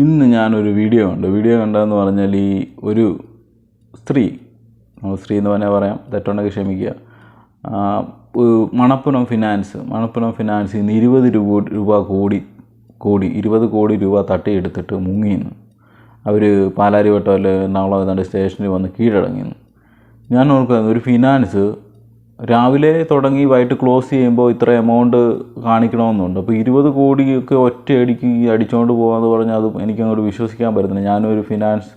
ഇന്ന് ഞാനൊരു വീഡിയോ കണ്ടു. വീഡിയോ കണ്ടതെന്ന് പറഞ്ഞാൽ ഈ ഒരു സ്ത്രീ സ്ത്രീ എന്ന് പറഞ്ഞാൽ പറയാം തെറ്റുണ്ടെങ്കിൽ ക്ഷമിക്കുക. മണപ്പുറം ഫിനാൻസ് മണപ്പുറം ഫിനാൻസിൽ നിന്ന് ഇരുപത് രൂപ രൂപ കോടി കോടി ഇരുപത് കോടി രൂപ തട്ടിയെടുത്തിട്ട് മുങ്ങിയെന്ന് അവർ പാലാരിവട്ടം അല്ലെ എറണാകുളം ഏതാണ്ട് സ്റ്റേഷനിൽ വന്ന് കീഴടങ്ങിയെന്ന് ഞാൻ ഓർക്കുന്നത് ഒരു ഫിനാൻസ് രാവിലെ തുടങ്ങി വൈകിട്ട് ക്ലോസ് ചെയ്യുമ്പോൾ ഇത്ര എമൗണ്ട് കാണിക്കണമെന്നുണ്ട്. അപ്പോൾ ഇരുപത് കോടിയൊക്കെ ഒറ്റയടിക്ക് ഈ അടിച്ചുകൊണ്ട് പോകാമെന്ന് പറഞ്ഞാൽ അത് എനിക്കങ്ങോട്ട് വിശ്വസിക്കാൻ പറ്റുന്നില്ല ഞാനൊരു ഫിനാൻസ്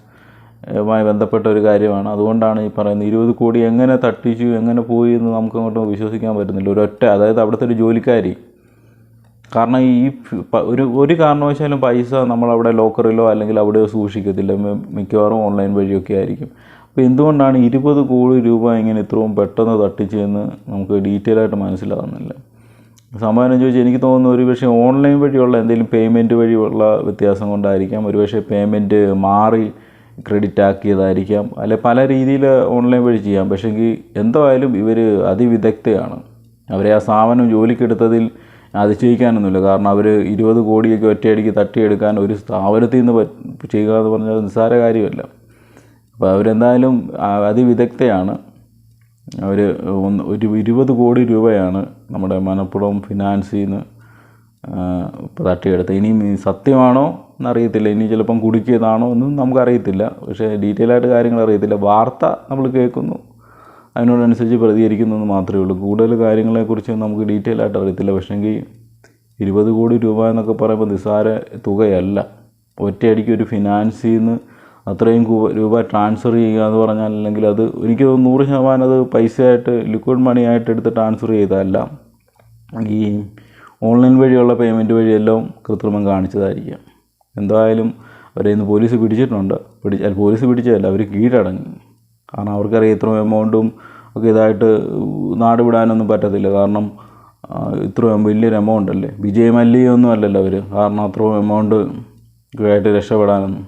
മായി ബന്ധപ്പെട്ട ഒരു കാര്യമാണ്. അതുകൊണ്ടാണ് ഈ പറയുന്നത് ഇരുപത് കോടി എങ്ങനെ തട്ടിച്ചു എങ്ങനെ പോയി എന്ന് നമുക്ക് അങ്ങോട്ട് വിശ്വസിക്കാൻ പറ്റുന്നില്ല ഒരൊറ്റ അതായത് അവിടുത്തെ ഒരു ജോലിക്കാരി. കാരണം ഈ ഒരു ഒരു കാരണവശാലും പൈസ നമ്മളവിടെ ലോക്കറിലോ അല്ലെങ്കിൽ അവിടെയോ സൂക്ഷിക്കത്തില്ല. മിക്കവാറും ഓൺലൈൻ വഴിയൊക്കെ ആയിരിക്കും. അപ്പോൾ എന്തുകൊണ്ടാണ് ഇരുപത് കോടി രൂപ ഇങ്ങനെ ഇത്രയും പെട്ടെന്ന് തട്ടിച്ചതെന്ന് നമുക്ക് ഡീറ്റെയിൽ ആയിട്ട് മനസ്സിലാകുന്നില്ല സമാനം ചോദിച്ചാൽ എനിക്ക് തോന്നുന്നു ഒരു പക്ഷേ ഓൺലൈൻ വഴിയുള്ള എന്തെങ്കിലും പേയ്മെന്റ് വഴിയുള്ള വ്യത്യാസം കൊണ്ടായിരിക്കാം. ഒരു പക്ഷേ പേയ്മെന്റ് മാറി ക്രെഡിറ്റ് ആക്കിയതായിരിക്കാം. അല്ലെ പല രീതിയിൽ ഓൺലൈൻ വഴി ചെയ്യാം. പക്ഷേങ്കിൽ എന്തായാലും ഇവർ അതിവിദഗ്ധയാണ്. അവരെ ആ സ്ഥാപനം ജോലിക്കെടുത്തതിൽ അതിശയിക്കാനൊന്നുമില്ല കാരണം അവർ ഇരുപത് കോടിയൊക്കെ ഒറ്റയടിക്ക് തട്ടിയെടുക്കാൻ ഒരു സ്ഥാപനത്തിൽ നിന്ന് ചെയ്യുക എന്ന് പറഞ്ഞാൽ നിസ്സാര കാര്യമല്ല. അപ്പോൾ അവരെന്തായാലും അതിവിദഗ്ധയാണ്. അവർ ഒന്ന് ഒരു ഇരുപത് കോടി രൂപയാണ് നമ്മുടെ മലപ്പുറം ഫിനാൻസിൽ നിന്ന് ഇപ്പോൾ തട്ടിയെടുത്ത് ഇനിയും സത്യമാണോ എന്നറിയത്തില്ല. ഇനി ചിലപ്പം കുടുക്കിയതാണോ എന്നും നമുക്കറിയത്തില്ല. പക്ഷേ ഡീറ്റെയിൽ ആയിട്ട് കാര്യങ്ങൾ അറിയത്തില്ല. വാർത്ത നമ്മൾ കേൾക്കുന്നു. അതിനോടനുസരിച്ച് പ്രതികരിക്കുന്നു എന്ന് മാത്രമേ ഉള്ളൂ. കൂടുതൽ കാര്യങ്ങളെക്കുറിച്ച് നമുക്ക് ഡീറ്റെയിൽ ആയിട്ട് അറിയത്തില്ല. പക്ഷേങ്കിൽ ഇരുപത് കോടി രൂപ എന്നൊക്കെ പറയുമ്പോൾ നിസ്സാര തുകയല്ല. ഒറ്റയടിക്ക് ഒരു ഫിനാൻസിൽ നിന്ന് അത്രയും രൂപ ട്രാൻസ്ഫർ ചെയ്യുക എന്ന് പറഞ്ഞാൽ അല്ലെങ്കിൽ അത് എനിക്ക് നൂറ് ശതമാനം അത് പൈസയായിട്ട് ലിക്വിഡ് മണി ആയിട്ട് എടുത്ത് ട്രാൻസ്ഫർ ചെയ്തതല്ല. ഈ ഓൺലൈൻ വഴിയുള്ള പേയ്മെന്റ് വഴിയെല്ലാം കൃത്രിമം കാണിച്ചതായിരിക്കാം. എന്തായാലും അവരെ ഇന്ന് പോലീസ് പിടിച്ചിട്ടുണ്ട്. പിടിച്ച പോലീസ് പിടിച്ചതല്ല അവർ കീഴടങ്ങി. കാരണം അവർക്കറിയാം ഇത്രയും എമൗണ്ടും ഒക്കെ ഇതായിട്ട് നാട് വിടാനൊന്നും പറ്റത്തില്ല. കാരണം ഇത്രയും വലിയൊരു എമൗണ്ട് അല്ലേ? വിജയ് അല്ലല്ലോ അവർ കാരണം അത്രയും എമൗണ്ട് ആയിട്ട് രക്ഷപ്പെടാനൊന്നും.